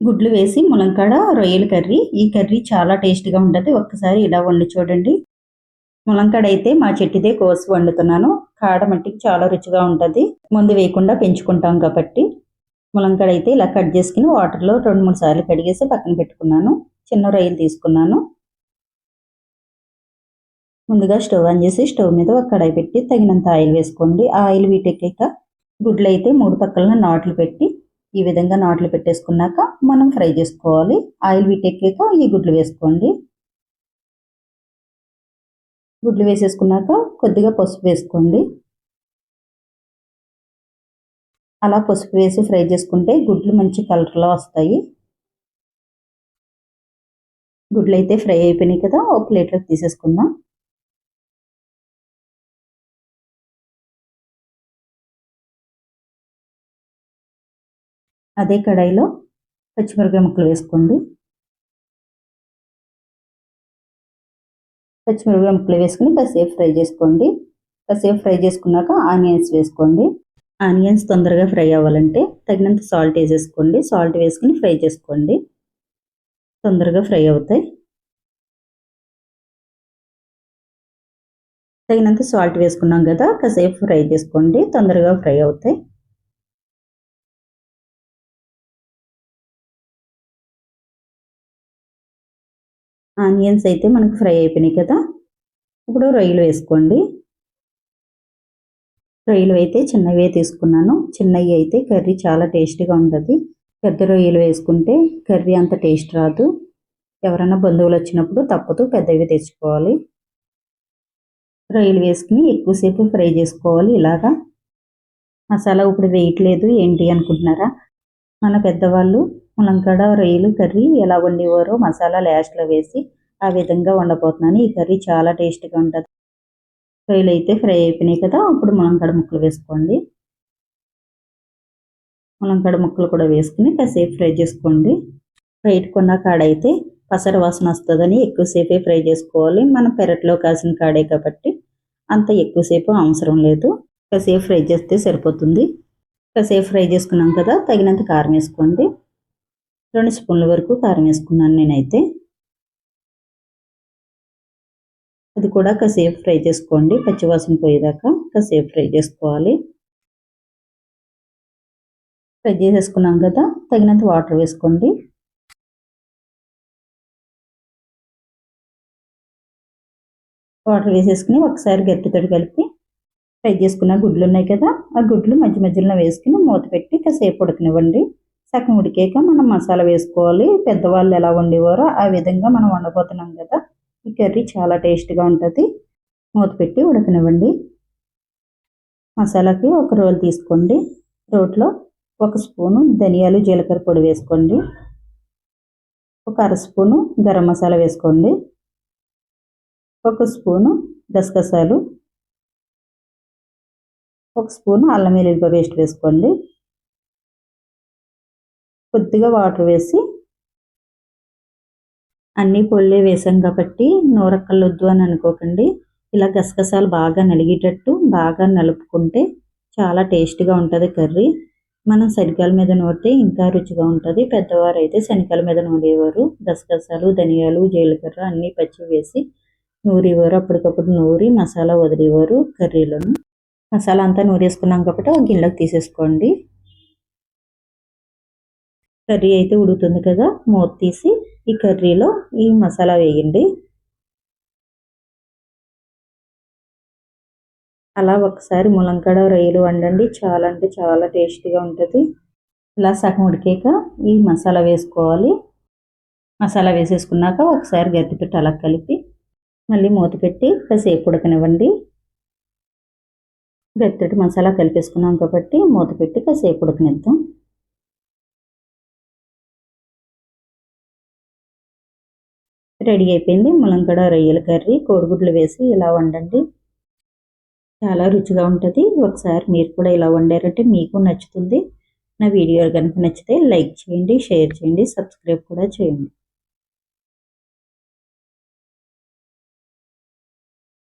గుడ్లు వేసి ములంకాడ రొయ్యల కర్రీ. ఈ కర్రీ చాలా టేస్ట్గా ఉంటుంది. ఒక్కసారి ఇలా వండి చూడండి. ములంకాడ అయితే మా చెట్టుదే కోసి వండుతున్నాను. కాడ మట్టికి చాలా రుచిగా ఉంటుంది. ముందు వేయకుండా పెంచుకుంటాం కాబట్టి. ములంకాడ అయితే ఇలా కట్ చేసుకుని వాటర్లో రెండు మూడు సార్లు కడిగేసి పక్కన పెట్టుకున్నాను. చిన్న రొయ్యలు తీసుకున్నాను. ముందుగా స్టవ్ ఆన్ చేసి స్టవ్ మీద ఒక కడాయి పెట్టి తగినంత ఆయిల్ వేసుకోండి. ఆయిల్ వీటెక్కాక గుడ్లు అయితే మూడు పక్కల నాట్లు పెట్టి ఈ విధంగా నాట్లు పెట్టేసుకున్నాక మనం ఫ్రై చేసుకోవాలి. ఆయిల్ వీటెక్కాక ఈ గుడ్లు వేసుకోండి. గుడ్లు వేసేసుకున్నాక కొద్దిగా పసుపు వేసుకోండి. అలా పసుపు వేసి ఫ్రై చేసుకుంటే గుడ్లు మంచి కలర్లో వస్తాయి. గుడ్లు అయితే ఫ్రై అయిపోయినాయి కదా ఒక ప్లేట్లోకి తీసేసుకుందాం. అదే కడాయిలో పచ్చిమిరపకాయ ముక్కలు వేసుకోండి. పచ్చిమిరపకాయ ముక్కలు వేసుకుని కాసేపు ఫ్రై చేసుకోండి. కాసేపు ఫ్రై చేసుకున్నాక ఆనియన్స్ వేసుకోండి. ఆనియన్స్ తొందరగా ఫ్రై అవ్వాలంటే తగినంత సాల్ట్ వేసేసుకోండి. సాల్ట్ వేసుకుని ఫ్రై చేసుకోండి. తొందరగా ఫ్రై అవుతాయి. తగినంత సాల్ట్ వేసుకున్నాం కదా కాసేపు ఫ్రై చేసుకోండి. తొందరగా ఫ్రై అవుతాయి. ఆనియన్స్ అయితే మనకు ఫ్రై అయిపోయినాయి కదా. ఇప్పుడు రొయ్యలు వేసుకోండి. రొయ్యలు అయితే చిన్నవే తీసుకున్నాను. చిన్నవి అయితే కర్రీ చాలా టేస్టీగా ఉంటుంది. పెద్ద రొయ్యలు వేసుకుంటే కర్రీ అంత టేస్ట్ రాదు. ఎవరైనా బంధువులు వచ్చినప్పుడు తప్పదు పెద్దవి తెచ్చుకోవాలి. రొయ్యలు వేసుకుని ఎక్కువసేపు ఫ్రై చేసుకోవాలి ఇలాగా. మసాలా ఇప్పుడు వేయట్లేదు ఏంటి అనుకుంటున్నారా? మన పెద్దవాళ్ళు ములంకాడ రొయ్యలు కర్రీ ఎలా వండేవారో మసాలా లాస్ట్లో వేసి ఆ విధంగా వండబోతున్నాను. ఈ కర్రీ చాలా టేస్ట్గా ఉంటుంది. రొయ్యలు అయితే ఫ్రై అయిపోయినాయి కదా అప్పుడు ములంకాడ ముక్కలు వేసుకోండి. ములంకాడ ముక్కలు కూడా వేసుకుని కాసేపు ఫ్రై చేసుకోండి. బయట కొన్న కాడ అయితే పసర వాసన వస్తుందని ఎక్కువసేపే ఫ్రై చేసుకోవాలి. మనం పెరట్లో కాసిన కాడే కాబట్టి అంత ఎక్కువసేపు అవసరం లేదు. కాసేపు ఫ్రై చేస్తే సరిపోతుంది. కాసేపు ఫ్రై చేసుకున్నాం కదా తగినంత కారం వేసుకోండి. రెండు స్పూన్ల వరకు కారం వేసుకున్నాను నేనైతే. అది కూడా కాసేపు ఫ్రై చేసుకోండి. పచ్చివాసన పోయేదాకా కాసేపు ఫ్రై చేసుకోవాలి. ఫ్రై చేసేసుకున్నాం కదా తగినంత వాటర్ వేసుకోండి. వాటర్ వేసేసుకుని ఒకసారి గట్టితో కలిపి ఫ్రై చేసుకున్న గుడ్లు ఉన్నాయి కదా ఆ గుడ్లు మధ్య మధ్యలో వేసుకుని మూత పెట్టి కాసేపు ఉడకనివ్వండి. సగం ఉడికాక మనం మసాలా వేసుకోవాలి. పెద్దవాళ్ళు ఎలా వండేవారో ఆ విధంగా మనం వండబోతున్నాం కదా. ఈ కర్రీ చాలా టేస్ట్గా ఉంటుంది. మూత పెట్టి ఉడకనివ్వండి. మసాలాకి ఒక రోల్ తీసుకోండి. రోట్లో ఒక స్పూను ధనియాలు జీలకర్ర పొడి వేసుకోండి. ఒక అర స్పూను గరం మసాలా వేసుకోండి. ఒక స్పూను గసగసాలు. ఒక స్పూను అల్లం వెల్లుల్లిపాయ పేస్ట్ వేసుకోండి. కొద్దిగా వాటర్ వేసి అన్ని పొళ్ళే వేసాం కాబట్టి నూరక్కలొద్దు అని అనుకోకండి. ఇలా గసగసాలు బాగా నలిగేటట్టు బాగా నలుపుకుంటే చాలా టేస్ట్గా ఉంటుంది కర్రీ. మనం శనగల మీద నూరితే ఇంకా రుచిగా ఉంటుంది. పెద్దవారు అయితే శనగల మీద నూరేవారు. గసగసాలు ధనియాలు జీలకర్ర అన్నీ పచ్చి వేసి నూరేవారు. అప్పటికప్పుడు నూరి మసాలా వదిలేవారు కర్రీలోను. మసాలా అంతా నూరేసుకున్నాం కాబట్టి ఒక గిన్నెలోకి తీసేసుకోండి. కర్రీ అయితే ఉడుకుతుంది కదా మూత తీసి ఈ కర్రీలో ఈ మసాలా వేయండి. అలా ఒకసారి ములంకడ రొయ్యలు వండండి చాలా అంటే చాలా టేస్టీగా ఉంటుంది. ఇలా సగం ఉడికాక ఈ మసాలా వేసుకోవాలి. మసాలా వేసేసుకున్నాక ఒకసారి గట్టిపెట్టి అలా కలిపి మళ్ళీ మూత పెట్టి కాసేపు ఉడకనివ్వండి. గట్టిటి మసాలా కలిపేసుకున్నాం కాబట్టి మూత పెట్టి కాసేపు ఉడకనిద్దాం. రెడీ అయిపోయింది. ములంకడ రొయ్యల కర్రీ కోడిగుడ్లు వేసి ఇలా వండండి. చాలా రుచిగా ఉంటుంది. ఒకసారి మీరు కూడా ఇలా వండారంటే మీకు నచ్చుతుంది. నా వీడియో కనుక నచ్చితే లైక్ చేయండి షేర్ చేయండి సబ్స్క్రైబ్ కూడా చేయండి.